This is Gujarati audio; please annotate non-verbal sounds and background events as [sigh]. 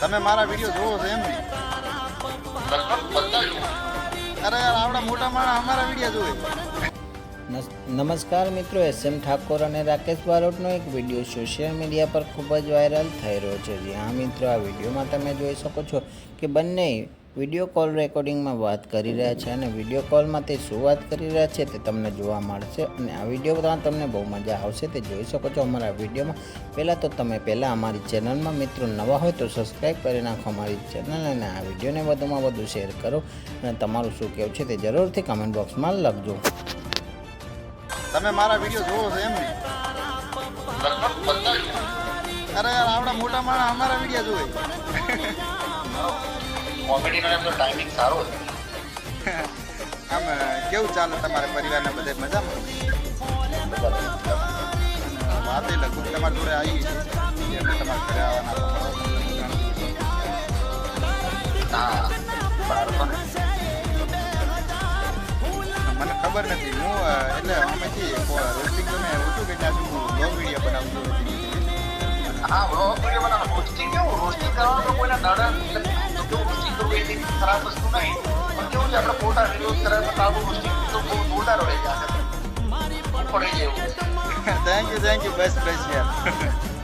તમે મારા વીડિયો જોવો છો એમ અરે યાર આવડા મોટા માણસ અમારા વીડિયો જોવે. નમસ્કાર મિત્રો, એસ એમ ઠાકોર અને રાકેશ બારોટનો એક વીડિયો સોશિયલ મીડિયા પર ખૂબ જ વાયરલ થઈ રહ્યો છે. જી હા, મિત્રો, આ વિડીયોમાં તમે જોઈ શકો છો કે બંને વીડિયો કોલ રેકોર્ડિંગમાં વાત કરી રહ્યા છે અને વીડિયો કોલમાં તે શું વાત કરી રહ્યા છે તે તમને જોવા મળશે અને આ વિડીયોમાં તમને બહુ મજા આવશે તે જોઈ શકો છો અમારા વિડીયોમાં. પહેલાં તો તમે પહેલાં અમારી ચેનલમાં મિત્રો નવા હોય તો સબસ્ક્રાઈબ કરી નાખો અમારી ચેનલ અને આ વિડીયોને વધુમાં વધુ શેર કરો અને તમારું શું કહેવું છે તે જરૂરથી કમેન્ટ બોક્સમાં લખજો. તમે મારા વીડિયો જોવો છો એમ ને? અરે યાર આપણા મોટા માણસ અમારા વીડિયો જોવે. કોમેડીનો એમનો ટાઈમિંગ સારો છે. [laughs] આમ કેવું ચાલે તમારા પરિવારના બધે? મજામાં? વાતે લગભગ તમારી જોડે આવી એટલે તમારા ઘરે આવવાના મને ખબર નથી. હું એટલે અમેથી રોસ્ટિંગ તમે ઓછું કે ત્યાં હું બ્લોગ વીડિયો બનાવું છું હા બ્લોગ વીડિયો બનાવો રોસ્ટિંગ કેવું? રોસ્ટિંગ કરવાનું કોઈને નડે તો રોસ્ટિંગ કરવું એટલી ખરાબ વસ્તુ નહીં, પણ કેવું છે, આપણે ફોટા વીડિયો કરે તો આપણું રોસ્ટિંગ તો બહુ જોરદાર રહી જાય છે. પડી જાય એવું. [laughs] [laughs]